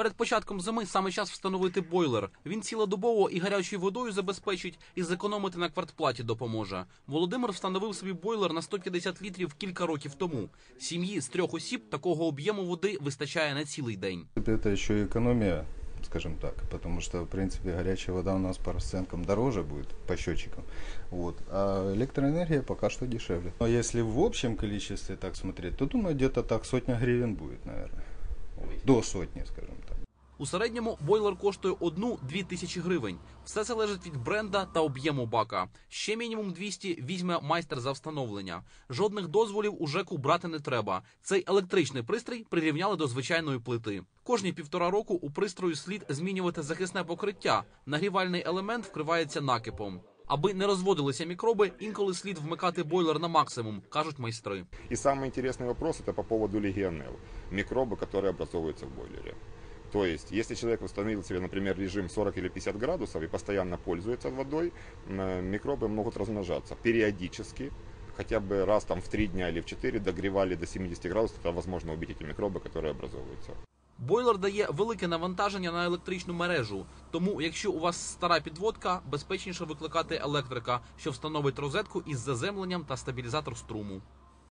Перед початком зими саме час встановити бойлер. Він цілодобово і гарячою водою забезпечить, і зекономити на квартплаті допоможе. Володимир встановив собі бойлер на 150 літрів кілька років тому. Сім'ї з трьох осіб такого об'єму води вистачає на цілий день. Это еще и экономия, скажем так, потому что, в принципе, горячая вода у нас по расценкам дороже будет, по счетчикам. Вот. А электроэнергия пока что дешевле. Но если в общем количестве так смотреть, то, думаю, где-то так сотня гривен будет, наверное. Вот. До сотни, скажем так. У середньому бойлер коштує одну-дві тисячі гривень. Все залежить від бренда та об'єму бака. Ще мінімум 200 візьме майстер за встановлення. Жодних дозволів у ЖЕКу брати не треба. Цей електричний пристрій прирівняли до звичайної плити. Кожні півтора року у пристрою слід змінювати захисне покриття. Нагрівальний елемент вкривається накипом. Аби не розводилися мікроби, інколи слід вмикати бойлер на максимум, кажуть майстри. И самый интересный вопрос это по поводу легионелл, микробы, которые образовываются в бойлере. То есть, если человек установил себе, например, режим 40 или 50 градусов и постоянно пользуется водой, м, микробы могут размножаться периодически, хотя бы раз там в 3 дня или в 4 догревали до 70 градусов, тогда возможно убить эти микробы, которые образовываются. Бойлер дає велике навантаження на електричну мережу. Тому, якщо у вас стара підводка, безпечніше викликати електрика, що встановить розетку із заземленням та стабілізатор струму.